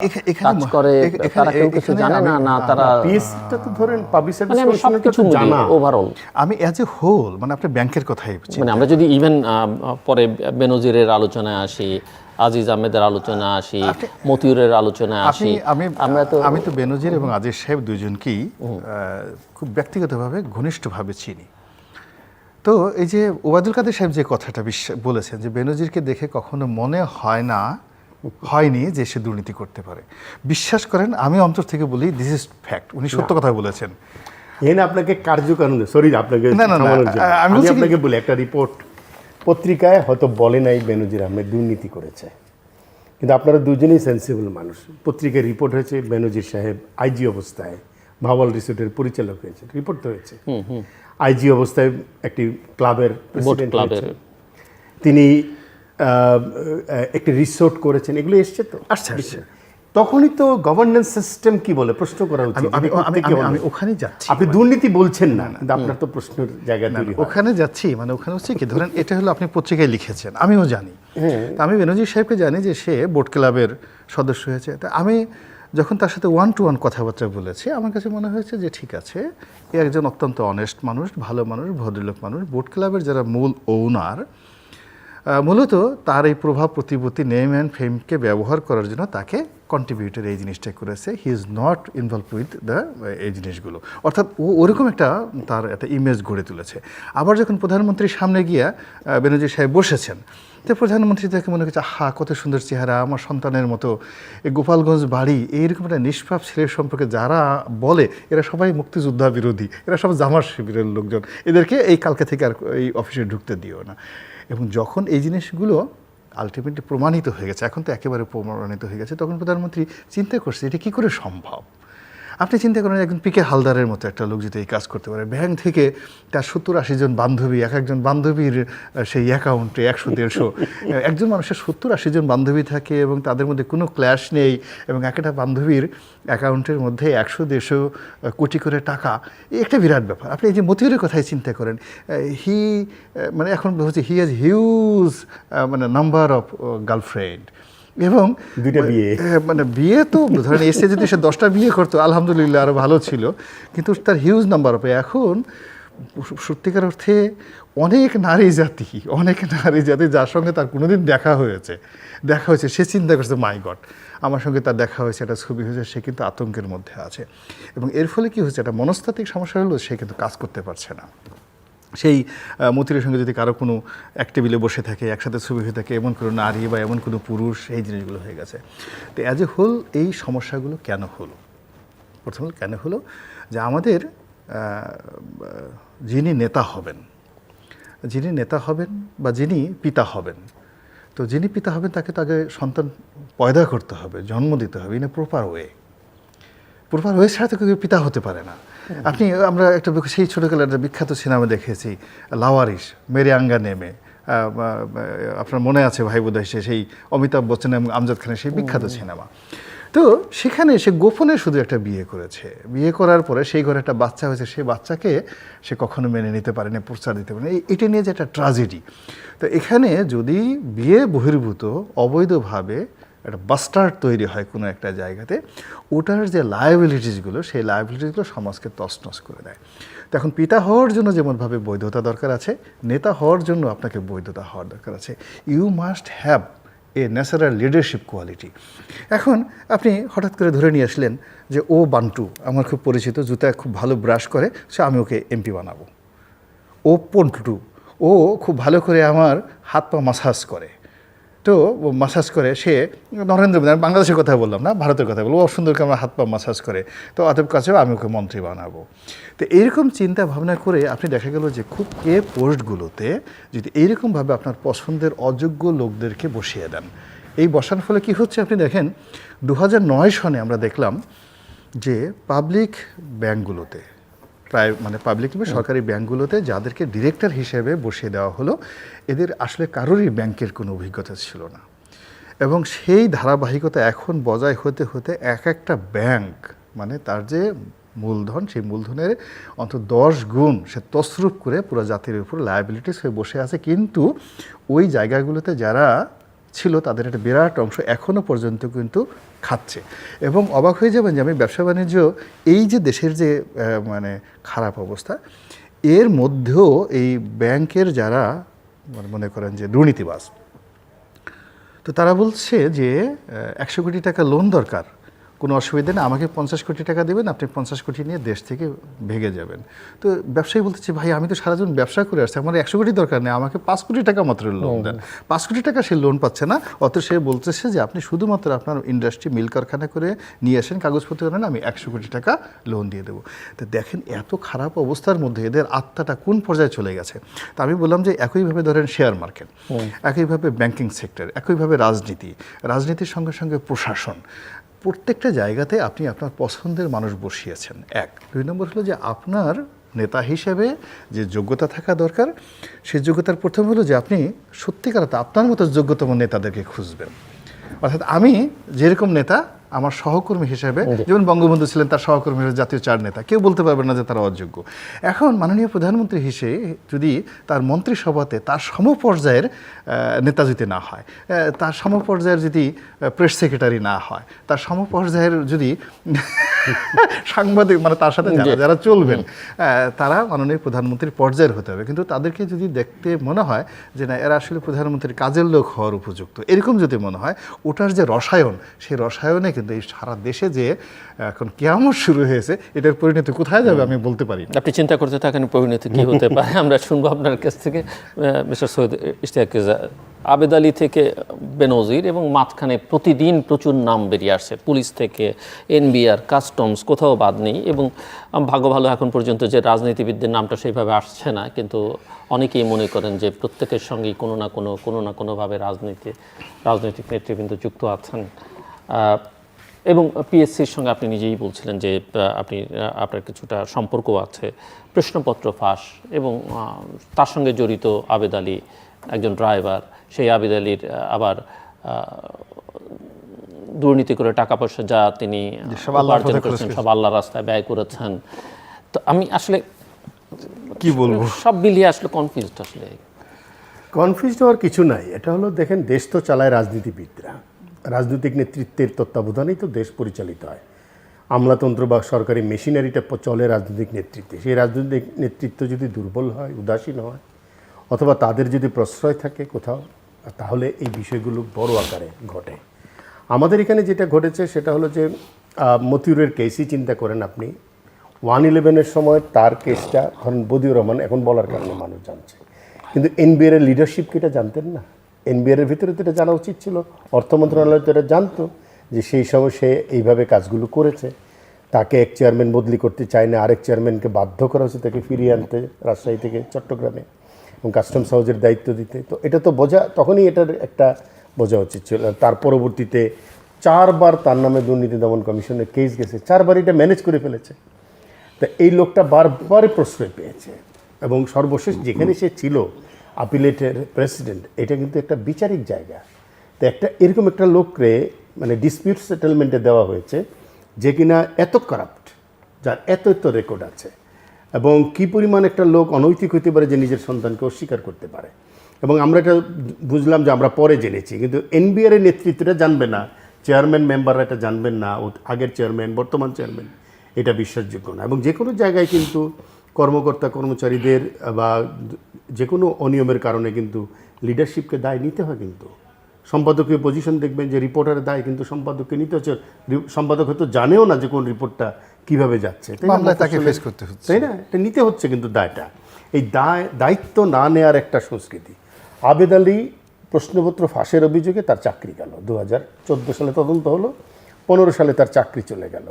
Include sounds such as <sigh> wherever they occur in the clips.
এখা- এখানে কাজ করে তারা কেউ কিছু জানে না আমি- না তারা পিএসসিটা তো ধরেন পাবলিক মানে আমি সব জানা। ওভারঅল আমি অ্যাজ এ হোল মানে আপনি ব্যাংকের কথাই বলছি মানে আমরা যদি ইভেন পরে বেনজিরের আলোচনায় আসি আজিজ আহমেদের আলোচনায় আসি মতিউরের আলোচনায় আসি আমি আমরা তো আমি তো বেনজির এবং আজিজ সাহেব দুজনকেই আহ, খুব ব্যক্তিগতভাবে ঘনিষ্ঠভাবে চিনি। তো এই যে ওবায়দুল কাদের সাহেব যে কথাটা বলেছেন যে বেনজিরকে দেখে কখনো মনে হয় না হয়নি যে সে দুর্নীতি করতে পারে। বিশ্বাস করেন আমি অন্তর থেকে বলি দিস ইজ ফ্যাক্ট উনি সত্য কথা বলেছেন। এখানে আপনাকে কার্যকারণ সরি আপনাকে না, না। আমি আপনাকে বলি একটা রিপোর্ট পত্রিকায় হয়তো বলে নাই বেনজির আহমেদ দুর্নীতি করেছে। কিন্তু আপনারা দুজনেই সেন্সিবল মানুষ। পত্রিকায় রিপোর্ট হয়েছে বেনজির সাহেব আইজি অবস্থায় ভাওয়াল রিসোর্টের পরিচালক হয়েছে রিপোর্ট তো হয়েছে। আইজি অবস্থায় একটি ক্লাবের প্রেসিডেন্ট ক্লাবের। তিনি একটি রিসোর্ট করেছেন এগুলো এসছে তো? আচ্ছা। তখনই তো গভর্নেন্স সিস্টেম কি বলে? প্রশ্ন করা উচিত। আমি- আমি ওখানেই যাচ্ছি। আপনি দুর্নীতি বলছেন না। কিন্তু আপনার তো প্রশ্নের জায়গা হয়। ওখানে যাচ্ছি মানে ওখানে হচ্ছে কি ধরেন এটা হলো আপনি পত্রিকায় লিখেছেন আমিও জানি। তা আমি বেনজির সাহেবকে জানি যে সে বোর্ড ক্লাবের সদস্য হয়েছে। তা আমি যখন তার সাথে ওয়ান টু ওয়ান কথাবার্তা বলেছি আমার কাছে মনে হয়েছে যে ঠিক আছে এ একজন অত্যন্ত অনেস্ট মানুষ ভালো মানুষ ভদ্রলোক মানুষ। বোর্ড ক্লাবের যারা মূল ওনার মূলত তার এই প্রভাব প্রতিপত্তি নেম অ্যান্ড ফেমকে ব্যবহার করার জন্য তাকে কন্ট্রিবিউটর এই জিনিসটা করেছে। He is not involve with the এই জিনিসগুলো। অর্থাৎ ও ওরকম একটা তার একটা ইমেজ গড়ে তুলেছে। আবার যখন প্রধানমন্ত্রীর সামনে গিয়া আহ, বেনজির সাহেব বসেছেন তো প্রধানমন্ত্রী তাকে মনে করছে হা কত সুন্দর চেহারা আমার সন্তানের মতো। এই গোপালগঞ্জ বাড়ি এইরকম একটা নিষ্পাপ ছেলের সম্পর্কে যারা বলে এরা সবাই মুক্তিযোদ্ধা বিরোধী এরা সব জামার শিবিরের লোকজন। এদেরকে এই কালকে থেকে আর এই অফিসে ঢুকতে দিও না। এবং যখন এই জিনিসগুলো আলটিমেটলি প্রমাণিত হয়ে গেছে, এখন তো একেবারে প্রমাণিত হয়ে গেছে, তখন প্রধানমন্ত্রী চিন্তা করছে, এটা কী করে সম্ভব? আপনি চিন্তা করেন একজন পিকে হালদারের মতো একটা লোক যদি এই কাজ করতে পারে। ব্যাংক থেকে তার সত্তর আশি জন বান্ধবী, এক একজন বান্ধবীর সেই অ্যাকাউন্টে একশো দেড়শো একজন মানুষের সত্তর আশি জন বান্ধবী থাকে এবং তাদের মধ্যে কোনো ক্ল্যাশ নেই এবং একটা বান্ধবীর অ্যাকাউন্টের মধ্যে একশো দেড়শো কোটি করে টাকা এই একটা বিরাট ব্যাপার। আপনি এই যে মতিউরের কথাই চিন্তা করেন হি মানে এখন হচ্ছে হি হ্যাজ হিউজ মানে নাম্বার অফ গার্লফ্রেন্ড এবং দুইটা বিয়ে। মানে বিয়ে তো ধরেন এসে যদি সে দশটা বিয়ে করতো আলহামদুলিল্লাহ আরও ভালো ছিল। কিন্তু তার হিউজ নাম্বার অফ এখন সত্যিকার অর্থে অনেক নারী জাতি অনেক নারী জাতি যার সঙ্গে তার কোনোদিন দেখা হয়েছে। দেখা হয়েছে সে চিন্তা করছে মাই গড আমার সঙ্গে তার দেখা হয়েছে একটা ছবি হয়েছে সে কিন্তু আতঙ্কের মধ্যে আছে। এবং এর ফলে কি হচ্ছে একটা মনস্তাত্ত্বিক সমস্যা হলো সে কিন্তু কাজ করতে পারছে না। সেই মতিরের সঙ্গে যদি কারও কোনো এক টেবিলে বসে থাকে, একসাথে ছবি হয়ে থাকে, এমন কোনো নারী বা এমন কোনো পুরুষ, এই জিনিসগুলো হয়ে গেছে। তো অ্যাজ এ হোল এই সমস্যাগুলো কেন হলো? প্রথম কেন হলো? যে আমাদের যিনি নেতা হবেন, যিনি নেতা হবেন বা যিনি পিতা হবেন, তো যিনি পিতা হবেন তাকে তাকে সন্তান পয়দা করতে হবে, জন্ম দিতে হবে in a proper way proper way ছাড়া তো কেউ পিতা হতে পারে না। আপনি আমরা একটা সেই ছোটোকালে একটা বিখ্যাত সিনেমা দেখেছি লাওয়ারিস মেরে আঙ্গা নেমে। আপনার মনে আছে ভাই বোধ সেই অমিতাভ বচ্চন এবং আমজাদ খানের সেই বিখ্যাত সিনেমা। তো সেখানে সে গোপনে শুধু একটা বিয়ে করেছে। বিয়ে করার পরে সেই ঘরে একটা বাচ্চা হয়েছে সেই বাচ্চাকে সে কখনো মেনে নিতে পারেনি প্রচার দিতে পারেনি। এটা নিয়ে যে একটা ট্রাজেডি। তো এখানে যদি বিয়ে বহির্ভূত অবৈধভাবে একটা বাস্টার্ড তৈরি হয় কোনো একটা জায়গাতে, ওটার যে লায়াবিলিটিসগুলো সেই লায়াবিলিটিসগুলো সমাজকে তছনছ করে দেয়। তো এখন পিতা হওয়ার জন্য যেমনভাবে বৈধতা দরকার আছে, নেতা হওয়ার জন্য আপনাকে বৈধতা হওয়ার দরকার আছে। You must have a natural leadership quality এখন আপনি হঠাৎ করে ধরে নিয়ে আসলেন যে, ও বান্টু, আমার খুব পরিচিত, জুতা খুব ভালো ব্রাশ করে, সে আমি ওকে এমপি বানাবো। ও পন্টু ও খুব ভালো করে আমার হাত পা মাসাজ করে। তো মাসাজ করে, সে নরেন্দ্র মোদী, আমি বাংলাদেশের কথা বললাম না, ভারতের কথা বলব ও সুন্দর করে আমার হাত পা মাসাজ করে, তো অতএব কাছেও আমি ওকে মন্ত্রী বানাবো। তো এইরকম চিন্তা ভাবনা করে আপনি দেখা গেল যে খুব কে পোস্টগুলোতে যদি এইরকমভাবে আপনার পছন্দের অযোগ্য লোকদেরকে বসিয়ে দেন। এই বসার ফলে কি হচ্ছে আপনি দেখেন দু সনে আমরা দেখলাম যে পাবলিক ব্যাংকগুলোতে প্রায় মানে পাবলিক বা সরকারি ব্যাংকগুলোতে যাদেরকে ডিরেক্টর হিসেবে বসিয়ে দেওয়া হলো, এদের আসলে কারোরই ব্যাংকের কোনো অভিজ্ঞতা ছিল না। এবং সেই ধারাবাহিকতা এখন বজায় হতে হতে এক একটা ব্যাংক মানে তার যে মূলধন, সেই মূলধনের অন্তত দশ গুণ সে তসরূপ করে পুরো জাতির উপর লায়াবিলিটিস হয়ে বসে আছে। কিন্তু ওই জায়গাগুলোতে যারা ছিল, তাদের একটা বিরাট অংশ এখনও পর্যন্ত কিন্তু খাচ্ছে। এবং অবাক হয়ে যাবেন যে আমি ব্যবসা বাণিজ্য, এই যে দেশের যে মানে খারাপ অবস্থা, এর মধ্যেও এই ব্যাংকের যারা মানে মনে করেন যে দুর্নীতিবাজ, তো তারা বলছে যে একশো কোটি টাকা লোন দরকার। কোনো অসুবিধা নেই। আমাকে পঞ্চাশ কোটি টাকা দেবেন আপনি পঞ্চাশ কোটি নিয়ে দেশ থেকে ভেগে যাবেন। তো ব্যবসায়ী বলতেছে ভাই আমি তো সারাজন ব্যবসা করে আসছি আমার একশো কোটি দরকার নেই আমাকে পাঁচ কোটি টাকা মাত্র লোন দেন। পাঁচ কোটি টাকা সে লোন পাচ্ছে না অত সে বলতেছে যে আপনি শুধুমাত্র আপনার ইন্ডাস্ট্রি মিল কারখানা করে নিয়ে আসেন কাগজপত্র আনেন আমি একশো কোটি টাকা লোন দিয়ে দেবো। তো দেখেন এত খারাপ অবস্থার মধ্যে এদের আত্মাটা কোন পর্যায়ে চলে গেছে? তা আমি বললাম যে একইভাবে ধরেন শেয়ার মার্কেট একইভাবে ব্যাংকিং সেক্টর একইভাবে রাজনীতি রাজনীতির সঙ্গে সঙ্গে প্রশাসন। প্রত্যেকটা জায়গাতে আপনি আপনার পছন্দের মানুষ বসিয়েছেন, এক। দুই নম্বর হলো যে আপনার নেতা হিসেবে যে যোগ্যতা থাকা দরকার, সেই যোগ্যতার প্রথম হলো যে আপনি সত্যিকার আপনার মতো যোগ্যতম নেতাদেরকে খুঁজবেন। অর্থাৎ আমি যেরকম নেতা আমার সহকর্মী হিসেবে যেমন বঙ্গবন্ধু ছিলেন তার সহকর্মী হিসেবে জাতীয় চার নেতা। কেউ বলতে পারবে না যে তারা অযোগ্য। এখন মাননীয় প্রধানমন্ত্রী হিসেবে যদি তার মন্ত্রিসভাতে তার সমপর্যায়ের নেতা যদি না হয় তার সমপর্যায়ের যদি প্রেস সেক্রেটারি না হয় তার সমপর্যায়ের যদি সাংবাদিক মানে তার সাথে যারা যারা চলবেন তারা মাননীয় প্রধানমন্ত্রীর পর্যায়ের হতে হবে। কিন্তু তাদেরকে যদি দেখতে মনে হয় যে না এরা আসলে প্রধানমন্ত্রীর কাজের লোক হওয়ার উপযুক্ত এরকম যদি মনে হয় ওটার যে রসায়ন সেই রসায়নে কিন্তু এই সারা দেশে যে এখন কেমন শুরু হয়েছে এটার পরিণতি কোথায় যাবে আমি বলতে পারি আপনি চিন্তা করতে থাকেন পরিণতি কি হতে <laughs> পারে আমরা শুনব আপনার কাছ থেকে মিস্টার সৈয়দ ইশতিয়াক আবেদ আলী থেকে বেনজির এবং মাঝখানে প্রতিদিন প্রচুর নাম বেরিয়ে আসছে পুলিশ থেকে এনবিআর কাস্টমস কোথাও বাদ নেই এবং ভাগ্য ভালো এখন পর্যন্ত যে রাজনীতিবিদদের নামটা সেইভাবে আসছে না কিন্তু অনেকেই মনে করেন যে প্রত্যেকের সঙ্গেই কোনো না কোনো কোনো না কোনোভাবে রাজনীতি রাজনৈতিক নেতৃবৃন্দ যুক্ত আছেন। এবং পিএসসির সঙ্গে আপনি নিজেই বলছিলেন যে আপনি আপনার কিছুটা সম্পর্ক আছে। প্রশ্নপত্র ফাঁস এবং তার সঙ্গে জড়িত আবেদ আলী একজন ড্রাইভার সেই আবেদ আলীর আবার দুর্নীতি করে টাকা পয়সা যা তিনি সব আল্লাহর উপার্জন করেছেন সব আল্লাহ রাস্তায় ব্যয় করেছেন। তো আমি আসলে কি বলব? সব মিলিয়ে আসলে কনফিউজড আসলে। কনফিউজ হওয়ার কিছু নাই। এটা হলো দেখেন দেশ তো চালায় রাজনীতিবিদরা। রাজনৈতিক নেতৃত্বের তত্ত্বাবধানেই তো দেশ পরিচালিত হয়। আমলাতন্ত্র বা সরকারি মেশিনারিটা চলে রাজনৈতিক নেতৃত্বে। সেই রাজনৈতিক নেতৃত্ব যদি দুর্বল হয়, উদাসীন হয়, অথবা তাদের যদি প্রশ্রয় থাকে কোথাও, তাহলে এই বিষয়গুলো বড় আকারে ঘটে। আমাদের এখানে যেটা ঘটেছে সেটা হলো যে মতিউরের কেসই চিন্তা করেন আপনি। ওয়ান ইলেভেনের সময় তার কেসটা ধরেন বদিউর রহমান, এখন বলার কারণে মানুষ জানছে। কিন্তু এনবিআর এর লিডারশিপ কি এটা জানতেন না? এনবিআর এর ভিতরে তো এটা জানা উচিত ছিল। অর্থ মন্ত্রণালয় তো এটা জানতো যে সেই সময় সে এইভাবে কাজগুলো করেছে। তাকে এক চেয়ারম্যান বদলি করতে চায় না আরেক চেয়ারম্যানকে বাধ্য করা হয়েছে তাকে ফিরিয়ে আনতে রাজশাহী থেকে চট্টগ্রামে এবং কাস্টমস হাউজের দায়িত্ব দিতে। তো এটা তো বোঝা, তখনই এটার একটা বোঝা উচিত ছিল। তার পরবর্তীতে চারবার তার নামে দুর্নীতি দমন কমিশনের কেস গেছে, চারবার এটা ম্যানেজ করে ফেলেছে। তা এই লোকটা বারবারই প্রশ্রয় পেয়েছে এবং সর্বশেষ যেখানে সে ছিল আপিলেটের প্রেসিডেন্ট এটা কিন্তু একটা বিচারিক জায়গা। তো একটা, এরকম একটা লোকরে মানে ডিসপিউট সেটেলমেন্টে দেওয়া হয়েছে যে কিনা এত কারাপ্ট যার এত এত রেকর্ড আছে, এবং কি পরিমাণ একটা লোক অনৈতিক হতে পারে যে নিজের সন্তানকে অস্বীকার করতে পারে। এবং আমরা এটা বুঝলাম যে আমরা পরে জেনেছি, কিন্তু এনবিআর এর নেতৃত্বটা জানবে না, চেয়ারম্যান মেম্বাররা এটা জানবেন না, ও আগের চেয়ারম্যান, বর্তমান চেয়ারম্যান, এটা বিশ্বাসযোগ্য না। এবং যে কোনো জায়গায় কিন্তু কর্মকর্তা কর্মচারীদের বা যে কোনো অনিয়মের কারণে কিন্তু লিডারশিপকে দায় নিতে হয় কিন্তু। সম্পাদকীয় পজিশন দেখবেন যে রিপোর্টারের দায় কিন্তু সম্পাদককে নিতে হচ্ছে। সম্পাদক হয়তো জানেও না যে কোন রিপোর্টটা কীভাবে যাচ্ছে। তাই না? তাকে মফস্বলে- করতে হচ্ছে। তাই না? এটা নিতে হচ্ছে কিন্তু দায়টা। এই দায় দায়িত্ব না নেয়ার একটা সংস্কৃতি। আবেদ আলী প্রশ্নপত্র ফাঁসের অভিযোগে তার চাকরি গেল। দু হাজার চোদ্দ সালে তদন্ত হলো পনেরো সালে তার চাকরি চলে গেল।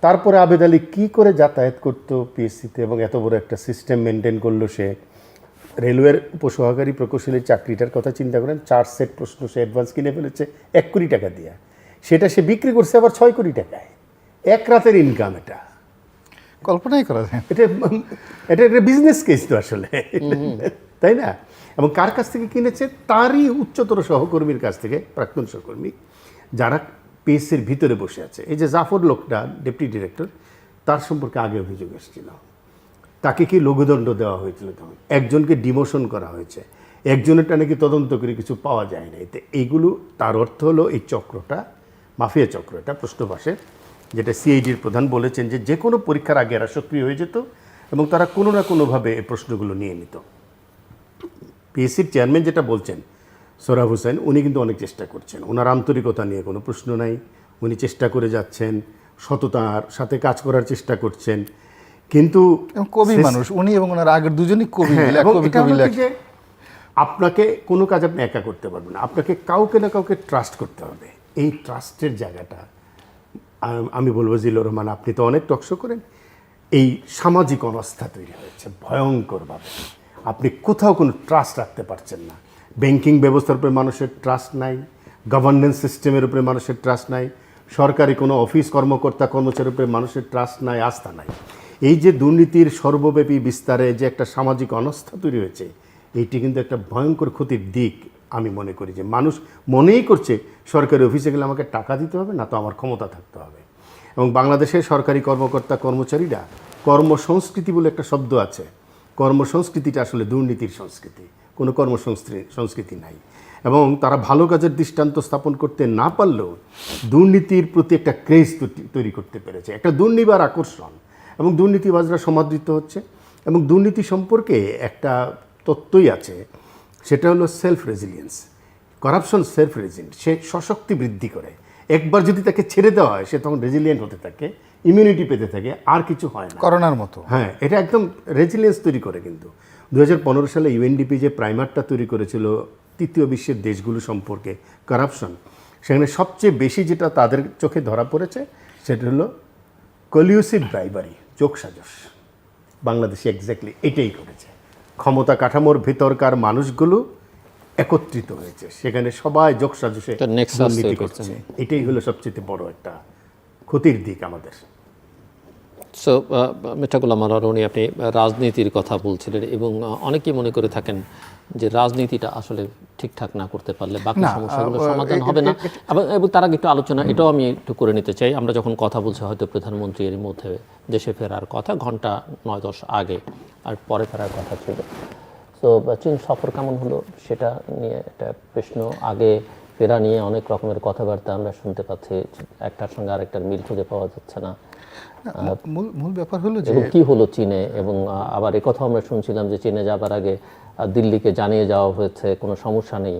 তারপরে আবেদ আলী কী করে যাতায়াত করতো পিএসসিতে এবং এত বড় একটা সিস্টেম মেনটেন করল সে? রেলওয়ের উপসহকারী প্রকৌশলীর চাকরিটার কথা চিন্তা করেন চার সেট প্রশ্ন সে অ্যাডভান্স কিনে ফেলেছে এক কোটি টাকা দিয়ে। সেটা সে বিক্রি করছে আবার ছয় কোটি টাকায়। এক রাতের ইনকাম এটা। কল্পনাই করা যায় এটা এটা একটা বিজনেস কেস তো আসলে। তাই না? এবং কার কাছ থেকে কিনেছে? তারই উচ্চতর সহকর্মীর কাছ থেকে প্রাক্তন সহকর্মী যারা পেসের ভিতরে বসে আছে। এই যে জাফর লোকটা ডেপুটি ডিরেক্টর তার সম্পর্কে আগে অভিযোগ এসেছিল। তাকে কি লঘুদণ্ড দেওয়া হয়েছিল? তখন একজনকে ডিমোশন করা হয়েছে। একজনেরটা নাকি তদন্ত করে কিছু পাওয়া যায় না তো এইগুলো, তার অর্থ হলো এই চক্রটা, মাফিয়া চক্র এটা প্রশ্নবাসে যেটা সিআইডির প্রধান বলেছেন যে যে কোনো পরীক্ষার আগে এরা সক্রিয় হয়ে যেত এবং তারা কোনো না কোনোভাবে এই প্রশ্নগুলো নিয়ে নিত। পিএসসির চেয়ারম্যান যেটা বলছেন, সোরাব হোসেন, উনি কিন্তু অনেক চেষ্টা করছেন। ওনার আন্তরিকতা নিয়ে কোনো প্রশ্ন নাই। উনি চেষ্টা করে যাচ্ছেন, সততার সাথে কাজ করার চেষ্টা করছেন। কিন্তু কবি মানুষ উনি এবং ওনার আগের দুজনই কবি হ্যাঁ, কবি কবি আপনাকে কোনো কাজ আপনি একা করতে পারবেন আপনাকে কাউকে না কাউকে ট্রাস্ট করতে হবে। এই ট্রাস্টের জায়গাটা আমি বলব জিল্লুর রহমান আপনি তো অনেক টকশো করেন। এই সামাজিক অবস্থা তৈরি হয়েছে ভয়ঙ্করভাবে। আপনি কোথাও কোনো ট্রাস্ট রাখতে পারছেন না। ব্যাংকিং ব্যবস্থার উপরে মানুষের ট্রাস্ট নাই গভর্নেন্স সিস্টেমের উপরে মানুষের ট্রাস্ট নাই সরকারি কোনো অফিস কর্মকর্তা কর্মচারীর উপরে মানুষের ট্রাস্ট নাই আস্থা নাই। এই যে দুর্নীতির সর্বব্যাপী বিস্তারে যে একটা সামাজিক অনাস্থা তৈরি হয়েছে, এইটি কিন্তু একটা ভয়ঙ্কর ক্ষতির দিক আমি মনে করি যে মানুষ মনেই করছে, সরকারি অফিসে গেলে আমাকে টাকা দিতে হবে, না তো আমার ক্ষমতা থাকতে হবে। এবং বাংলাদেশের সরকারি কর্মকর্তা কর্মচারীরা কর্মসংস্কৃতি বলে একটা শব্দ আছে। কর্মসংস্কৃতিটা আসলে দুর্নীতির সংস্কৃতি, কোনো কর্মসংস্কৃতি সংস্কৃতি নাই। এবং তারা ভালো কাজের দৃষ্টান্ত স্থাপন করতে না পারলেও দুর্নীতির প্রতি একটা ক্রেজ তৈরি করতে পেরেছে। একটা দুর্নিবার আকর্ষণ এবং দুর্নীতিবাজরা সমাদৃত হচ্ছে এবং দুর্নীতি সম্পর্কে একটা তত্ত্বই আছে সেটা হলো self resilience corruption self resilient সে সশক্তি বৃদ্ধি করে। একবার যদি তাকে ছেড়ে দেওয়া হয় সে তখন রেজিলিয়েন্ট হতে থাকে ইমিউনিটি পেতে থাকে আর কিছু হয় না। করোনার মতো। হ্যাঁ এটা একদম রেজিলিয়েন্স তৈরি করে কিন্তু। দু হাজার পনেরো সালে ইউএনডিপি যে প্রাইমারটা তৈরি করেছিল তৃতীয় বিশ্বের দেশগুলো সম্পর্কে কারাপশন সেখানে সবচেয়ে বেশি যেটা তাদের চোখে ধরা পড়েছে সেটা হলো কলিউসিভ ব্রাইবারি যোগসাজস বাংলাদেশে এক্স্যাক্টলি এটাই করেছে ক্ষমতা কাঠামোর ভেতরকার মানুষগুলো একত্রিত হয়েছে। সেখানে সবাই একটা nexus দুর্নীতি করছে। এটাই হলো সবচেয়ে বড় একটা ক্ষতির দিক আমাদের। সো মিঠা গোলাম আরণি আপনি রাজনীতির কথা বলছিলেন এবং অনেকেই মনে করে থাকেন যে রাজনীতিটা আসলে ঠিকঠাক না করতে পারলে বাকি সমস্যাগুলো সমাধান হবে না। এবং এবং তার আগে একটু আলোচনা এটাও আমি একটু করে নিতে চাই। আমরা যখন কথা বলছি হয়তো প্রধানমন্ত্রী এর মধ্যে দেশে ফেরার কথা ঘণ্টা নয় দশ আগে আর পরে ফেরার কথা ছিল। তো চীন সফর কেমন হলো সেটা নিয়ে একটা প্রশ্ন। আগে ফেরা নিয়ে অনেক রকমের কথাবার্তা আমরা শুনতে পাচ্ছি একটার সঙ্গে আরেকটার মিল খুঁজে পাওয়া যাচ্ছে না, মূল মূল ব্যাপার হলো যে কি হলো চীনে? এবং আবার একথাও আমরা শুনছিলাম যে চীনে যাবার আগে দিল্লিকে জানিয়ে যাওয়া হয়েছে, কোনো সমস্যা নেই।